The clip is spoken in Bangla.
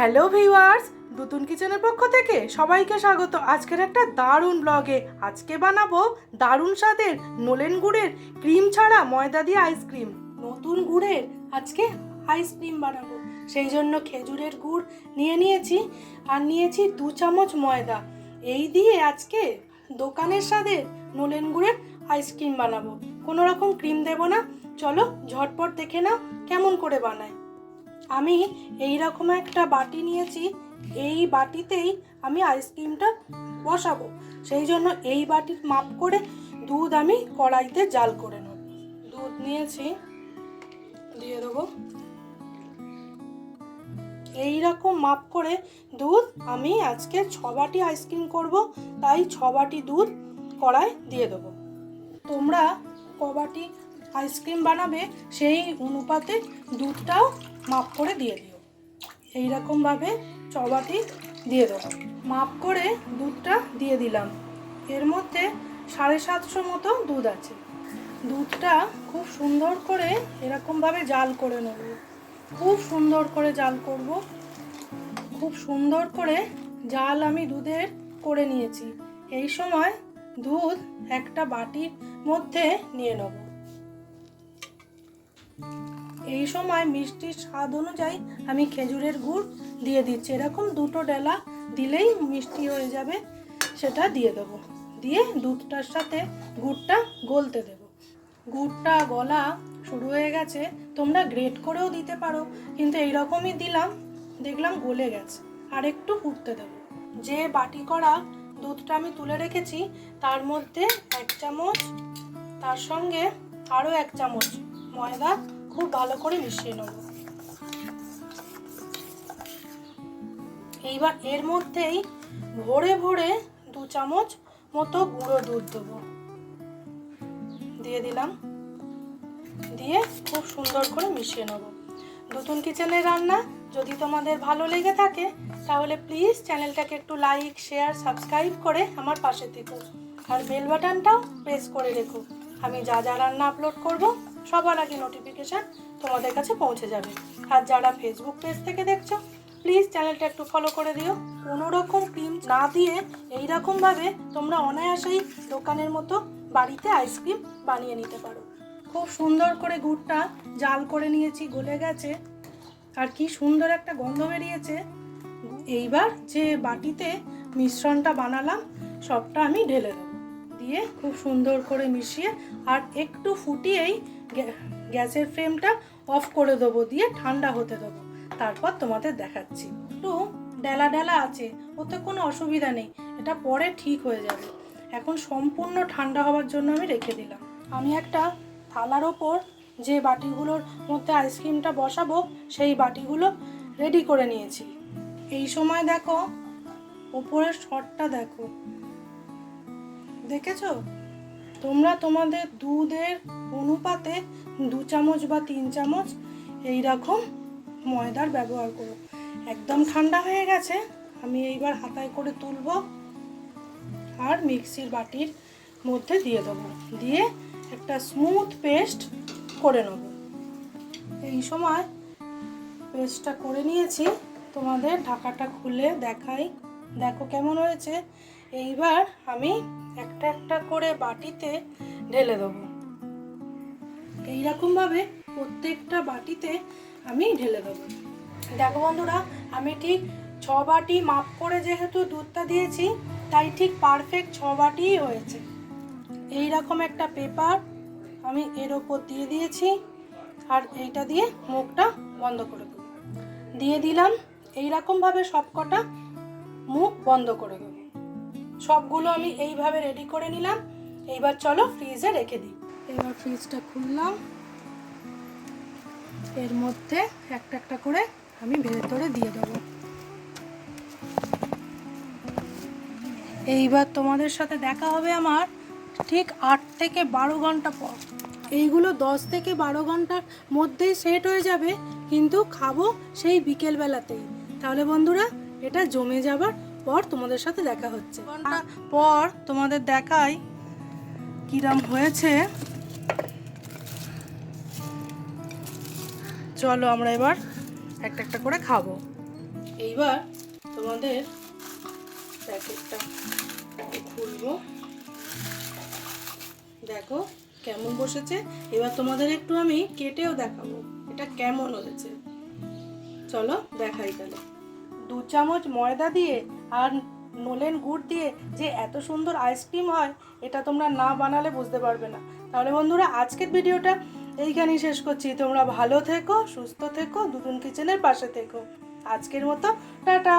হ্যালো ভিউয়ার্স নতুন কিচেনের পক্ষ থেকে সবাইকে স্বাগত। আজকের একটা দারুণ ব্লগে আজকে বানাবো দারুণ স্বাদের নোলেন গুড়ের ক্রিম ছাড়া ময়দা দিয়ে আইসক্রিম নতুন গুড়ের আজকে আইসক্রিম বানাবো। সেই জন্য খেজুরের গুড় নিয়ে নিয়েছি আর নিয়েছি দু চামচ ময়দা। এই দিয়ে আজকে দোকানের স্বাদের নোলেন গুড়ের আইসক্রিম বানাবো। কোনো রকম ক্রিম দেবো না। চলো ঝটপট দেখে নাও কেমন করে বানায়। আমি এই রকম একটা বাটি নিয়েছি, এই বাটিতেই আমি আইসক্রিমটা বসাবো। সেই জন্য এই বাটির মাপ করে দুধ আমি কড়াইতে জাল করে নেব। দুধ নিয়েছি, দিয়ে দেবো। এই রকম মাপ করে দুধ আমি আজকে ছ বাটি আইসক্রিম করব, তাই ছ বাটি দুধ কড়াই দিয়ে দেবো। তোমরা ক বাটি আইসক্রিম বানাবে, সেই অনুপাতে দুধটাও মাপ করে দিয়ে দিও। এই রকমভাবে ছ দিয়ে দেবো মাপ করে দুধটা দিয়ে দিলাম। এর মধ্যে সাড়ে সাতশো মতো দুধ আছে। দুধটা খুব সুন্দর করে এরকমভাবে জাল করে নেব। খুব সুন্দর করে জাল করব। খুব সুন্দর করে জাল আমি দুধের করে নিয়েছি। এই সময় দুধ একটা বাটির মধ্যে নিয়ে নেব। এই সময় মিষ্টির স্বাদ অনুযায়ী আমি খেজুরের গুড় দিয়ে দিচ্ছি। এরকম দুটো ডেলা দিলেই মিষ্টি হয়ে যাবে, সেটা দিয়ে দেবো। দিয়ে দুধটার সাথে গুড়টা গলতে দেবো। গুড়টা গলা শুরু হয়ে গেছে, তোমরা গ্রেট করেও দিতে পারো, কিন্তু এই রকমই দিলাম, দেখলাম গলে গেছে। আর একটু ফুটতে দেবো। যে বাটি করা দুধটা আমি তুলে রেখেছি, তার মধ্যে এক চামচ, তার সঙ্গে আরও এক চামচ ময়দা খুব ভালো করে মিশিয়ে নেব। এইবার এর মধ্যেই ভরে ভরে দু চামচ মতো গুঁড়ো দুধ দেবো। দিয়ে দিলাম। দিয়ে খুব সুন্দর করে মিশিয়ে নেব। নতুন কিচেনের রান্না যদি তোমাদের ভালো লেগে থাকে, তাহলে প্লিজ চ্যানেলটাকে একটু লাইক, শেয়ার, সাবস্ক্রাইব করে আমার পাশে থেকো। আর বেল বাটনটাও প্রেস করে রেখো। আমি যা যা রান্না আপলোড করব সবার আগে নোটিফিকেশান তোমাদের কাছে পৌঁছে যাবে। আর যারা ফেসবুক পেজ থেকে দেখছ প্লিজ চ্যানেলটা একটু ফলো করে দিও। কোনো রকম ক্রিম না দিয়ে এই রকমভাবে তোমরা অনায়াসেই দোকানের মতো বাড়িতে আইসক্রিম বানিয়ে নিতে পারো। খুব সুন্দর করে গুড়টা জাল করে নিয়েছি, গলে গেছে। আর কি সুন্দর একটা গন্ধ বেরিয়েছে। এইবার যে বাটিতে মিশ্রণটা বানালাম, সবটা আমি ঢেলে দেবো। দিয়ে খুব সুন্দর করে মিশিয়ে আর একটু ফুটিয়েই গ্যাসের ফ্লেমটা অফ করে দেবো, দিয়ে ঠান্ডা হতে দেবো। তারপর তোমাদের দেখাচ্ছি। একটু ডেলা ডেলা আছে, ওতে কোনো অসুবিধা নেই, এটা পরে ঠিক হয়ে যাবে। এখন সম্পূর্ণ ঠান্ডা হওয়ার জন্য আমি রেখে দিলাম। আমি একটা থালার ওপর যে বাটিগুলোর মধ্যে আইসক্রিমটা বসাবো, সেই বাটিগুলো রেডি করে নিয়েছি। এই সময় দেখো, ওপরের শটটা দেখো। দেখেছ? তোমরা তোমাদের দুধের অনুপাতে দু চামচ বা তিন চামচ এই রকম ময়দার ব্যবহার করো। একদম ঠান্ডা হয়ে গেছে, আমি এইবার হাতায় করে তুলবো আর মিক্সির বাটির মধ্যে দিয়ে দেবো। দিয়ে একটা স্মুথ পেস্ট করে নেব। এই সময় পেস্টটা করে নিয়েছি, তোমাদের ঢাকাটা খুলে দেখাই। দেখো কেমন হয়েছে। এইবার আমি একটা একটা করে বাটিতে ঢেলে দেবো। এইরকমভাবে প্রত্যেকটা বাটিতে আমি ঢেলে দেবো। দেখো বন্ধুরা, আমি ঠিক ছ বাটি মাপ করে যেহেতু দুধটা দিয়েছি, তাই ঠিক পারফেক্ট ছ বাটিই হয়েছে। এই রকম একটা পেপার আমি এর ওপর দিয়ে দিয়েছি, আর এইটা দিয়ে মুখটা বন্ধ করে দেবো। দিয়ে দিলাম এই রকমভাবে সবকটা মুখ বন্ধ করে দেবো। সবগুলো আমি এইভাবে রেডি করে নিলাম। এইবার চলো ফ্রিজে রেখে দিই। এবার ফ্রিজটা খুললাম। এর মধ্যে একটা একটা করে আমি ভেতরে দিয়ে দেবো। এইবার তোমাদের সাথে দেখা হবে আমার ঠিক আট থেকে বারো ঘণ্টা পর। এইগুলো দশ থেকে বারো ঘণ্টার মধ্যেই সেট হয়ে যাবে, কিন্তু খাব সেই বিকেলবেলাতেই। তাহলে বন্ধুরা, এটা জমে যাবার পর তোমাদের সাথে দেখা হচ্ছে। পর তোমাদের দেখাই কিরম হয়েছে। চলো আমরা এবার একটা একটা করে খাব। এইবার তোমাদের প্যাকেটটা খুলবো। দেখো কেমন বসেছে। এবার তোমাদের একটু আমি কেটেও দেখাবো এটা কেমন হয়েছে। চলো দেখাই তাহলে। দু চামচ ময়দা দিয়ে আর নলেন গুড় দিয়ে যে এত সুন্দর আইসক্রিম হয়, এটা তোমরা না বানালে বুঝতে পারবে না। তাহলে বন্ধুরা, আজকের ভিডিওটা এইখানেই শেষ করছি। তোমরা ভালো থেকো, সুস্থ থেকো, দুদিন কিচেনের পাশে থেকো। আজকের মতো, টাটা!